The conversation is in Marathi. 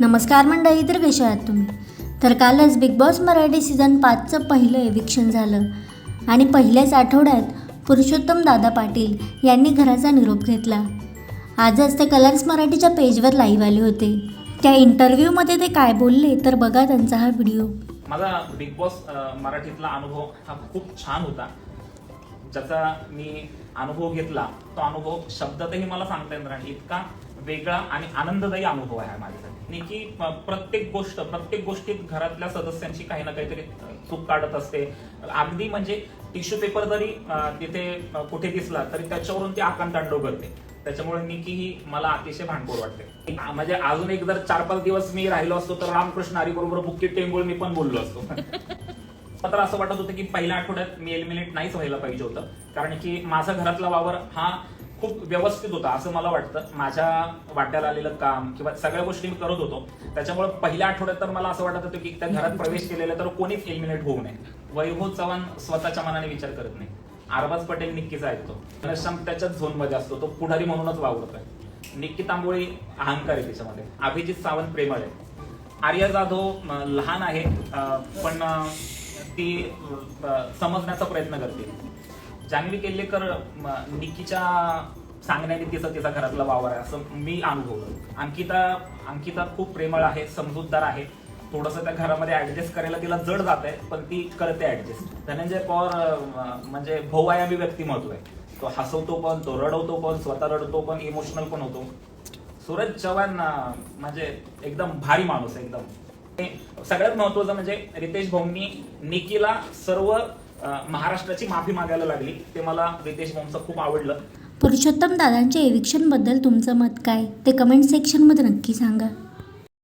नमस्कार मंडळी तर कशा आहात तुम्ही? तर कालच बिग बॉस मराठी सीझन पाचचं पहिलं एविक्शन झालं. आणि पहिल्याच आठवड्यात पुरुषोत्तम दादा पाटील यांनी घराचा निरोप घेतला. आजच ते कलर्स मराठीच्या पेजवर लाईव्ह आले होते. त्या इंटरव्ह्यूमध्ये ते काय बोलले तर बघा त्यांचा हा व्हिडिओ माझा बिग बॉस मराठीतला अनुभव हा खूप छान होता. ज्याचा मी अनुभव घेतला तो अनुभव शब्दातही मला सांगता येणार इतका वेगळा आणि आनंददायी अनुभव आहे माझ्यासाठी. आणि की प्रत्येक गोष्ट प्रत्येक गोष्टीत घरातल्या सदस्यांची काही ना काहीतरी चूक काढत असते. अगदी म्हणजे टिश्यू पेपर जरी तिथे कुठे दिसला तरी त्याच्यावरून ती आकांतांडव करते त्याच्यामुळे निकी ही मला अतिशय भांडखोर वाटते. म्हणजे अजून एक जर चार पाच दिवस मी राहिलो असतो तर रामकृष्ण हरी बरोबर बुक्की टेंगुळ मी पण बोललो असतो. तर असं वाटत होतं की पहिल्या आठवड्यात मी एलिमिनेट नाहीच व्हायला पाहिजे होतं. कारण की माझा घरातला वावर हा खूप व्यवस्थित होता असं मला वाटतं. माझ्या वाट्याला आलेलं काम किंवा सगळ्या गोष्टी मी करत होतो. त्याच्यामुळे पहिल्या आठवड्यात तर मला असं वाटत होतं की त्या घरात प्रवेश केलेला तर कोणीच एलिमिनेट होऊ नये. वैभव चव्हाण स्वतःच्या मनाने विचार करत नाही. आरबाज पटेल निक्कीचा ऐकतो. घनश्याम त्याच्याच झोनमध्ये असतो तो पुढारी म्हणूनच वावरतोय. निक्की तांबोळी अहंकार आहे त्याच्यामध्ये अभिजित सावंत प्रेमळ आहे. आर्या जाधव लहान आहे पण ती समजण्याचा प्रयत्न करते. जान्हवी केल्लेकर निकीच्या सांगण्याने तिचा तिचा घरातला वावर आहे असं मी अनुभवलं. अंकिता अंकिता खूप प्रेमळ आहे समजूतदार आहे. थोडस त्या घरामध्ये ऍडजस्ट करायला तिला जड जात आहे पण ती करते ऍडजस्ट धनंजय पवार म्हणजे बहुआयामी व्यक्तिमत्व आहे. तो हसवतो पण तो रडवतो पण स्वतः रडतो पण इमोशनल पण होतो. सूरज चव्हाण म्हणजे एकदम भारी माणूस आहे एकदम. सगळ्यात महत्वाचं म्हणजे रितेश भाऊंनी निकीला सर्व महाराष्ट्राची माफी मागायला लागली. ते मला रितेश भाऊंचं खूप आवडलं. पुरुषोत्तम दादांच्या एविक्शनबद्दल तुमचं मत काय? ते कमेंट सेक्शनमध्ये नक्की सांगा.